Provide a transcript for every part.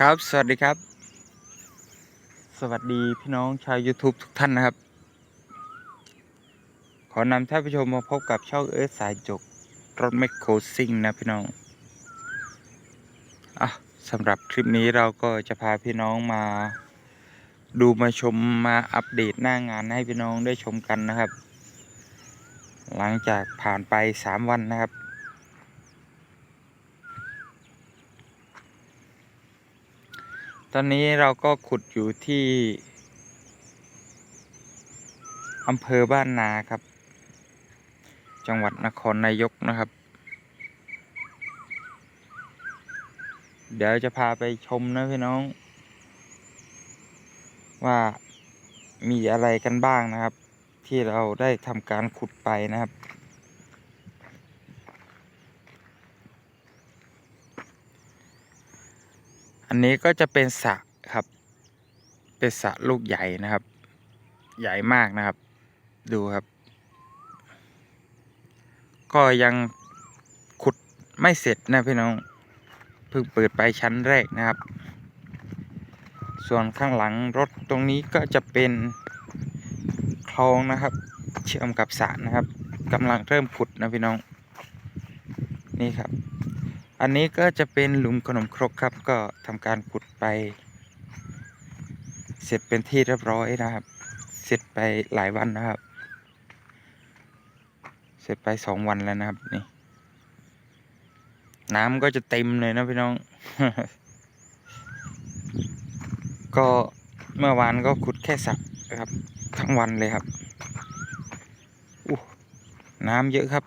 ครับ สวัสดีครับ สวัสดีพี่น้องชาว YouTube ทุกท่านนะครับ ขอนำท่านผู้ชมมาพบกับช่องเอิร์ธสายจก รถแมคโครซิ่งนะพี่น้องอะสำหรับคลิปนี้เราก็จะพาพี่น้องมา ดูมาชมมาอัปเดตหน้างานให้พี่น้องได้ชมกันนะครับ หลังจากผ่านไป 3 วันนะครับ ตอนนี้เราก็ขุดอยู่ที่อำเภอบ้านนาครับ จังหวัดนครนายกนะครับ เดี๋ยวจะพาไปชมนะพี่น้อง ว่ามีอะไรกันบ้างนะครับ ที่เราได้ทำการขุดไปนะครับ อันนี้ก็จะเป็นสระครับ เป็นสระลูกใหญ่นะครับ ใหญ่มากนะครับ ดูครับ ก็ยังขุดไม่เสร็จนะพี่น้องเพิ่งเปิดไปชั้นแรกนะครับ ส่วนข้างหลังรถตรงนี้ก็จะเป็นคลองนะครับ เชื่อมกับสระนะครับกำลังเริ่มขุดนะพี่น้อง นี่ครับ อันนี้ก็จะเป็นหลุมขนมครกครับ ก็ทำการขุดไป เสร็จเป็นที่เรียบร้อยนะครับ เสร็จไปหลายวันนะครับ เสร็จไปสองวันแล้วนะครับนี่ น้ำก็จะเต็มเลยนะพี่น้อง ก็เมื่อวานก็ขุดแค่สระครับ ทั้งวันเลยครับอู้น้ำเยอะครับ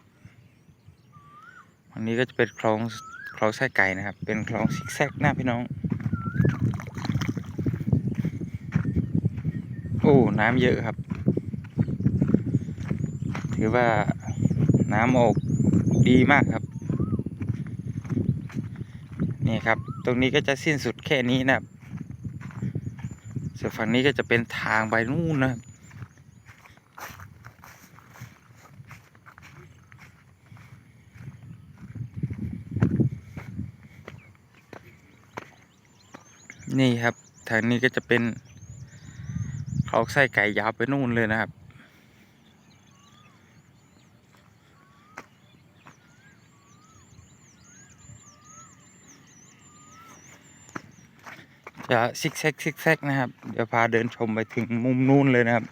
อันนี้ก็จะเป็นคลอง คลองไส้ไก่นะครับ เป็นคลองซิกแซกนะพี่น้อง โอ้ น้ำเยอะครับ ถือว่าน้ำออกดีมากครับ นี่ครับ ตรงนี้ก็จะสิ้นสุดแค่นี้นะครับส่วนฝั่งนี้ก็จะเป็นทางไปนู่นนะครับ นี่ครับทางนี้ก็จะเป็นเขาไส้ไก่ยาวไปนู่นเลยนะครับ จะซิกแซกซิกแซกนะครับ เดี๋ยวพาเดินชมไปถึงมุมนู่นเลยนะครับ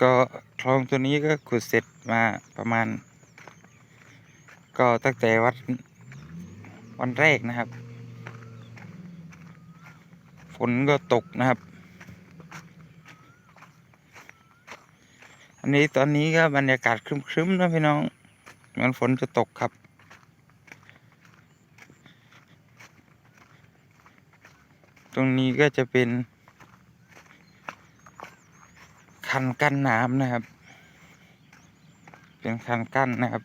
ก็คลองตัวนี้ก็ขุดเสร็จมาประมาณ ก็ตั้งแต่วัดวันแรกนะครับ ฝนก็ตกนะครับ อันนี้ตอนนี้ก็บรรยากาศครึ้มๆนะพี่น้องเหมือนฝนจะตกครับตรงนี้ก็จะเป็น คันกั้นน้ำนะครับ เป็นคันกั้นนะครับ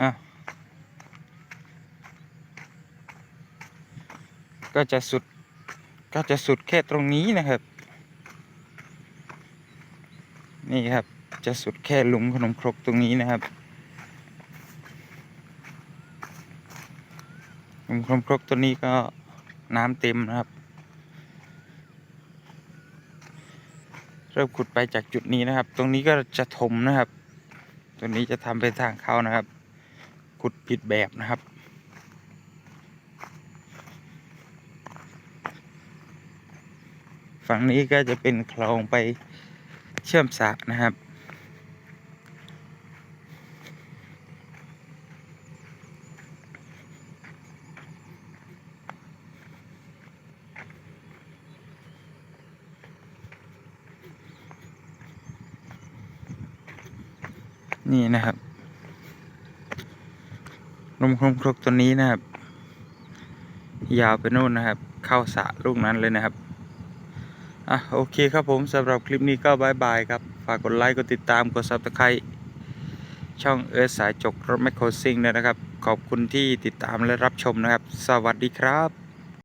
อะก็จะสุดก็จะสุดแค่ตรงนี้นะครับ นี่ครับจะสุดแค่หลุมขนมครกตรงนี้นะครับหลุมขนมครกตัวนี้ก็น้ำเต็มนะครับ เริ่มขุดไปจากจุดนี้นะครับ ตรงนี้ก็จะถมนะครับตรงนี้จะทำเป็นทางเข้านะครับ ขุดผิดแบบนะครับ ฝั่งนี้ก็จะเป็นคลองไปเชื่อมสระนะครับ นี่นะครับ นมครมครกตัวนี้นะครับ ยาวไปนู่นนะครับ เข้าสะลูกนั้นเลยนะครับอะโอเคครับผมสำหรับคลิปนี้ก็บายบายครับ ฝากกดไลค์กดติดตามกดซับสไครต์ช่องเอิร์ธสายจกรถแมคโครซิ่งด้วยนะครับ ขอบคุณที่ติดตามและรับชมนะครับ สวัสดีครับ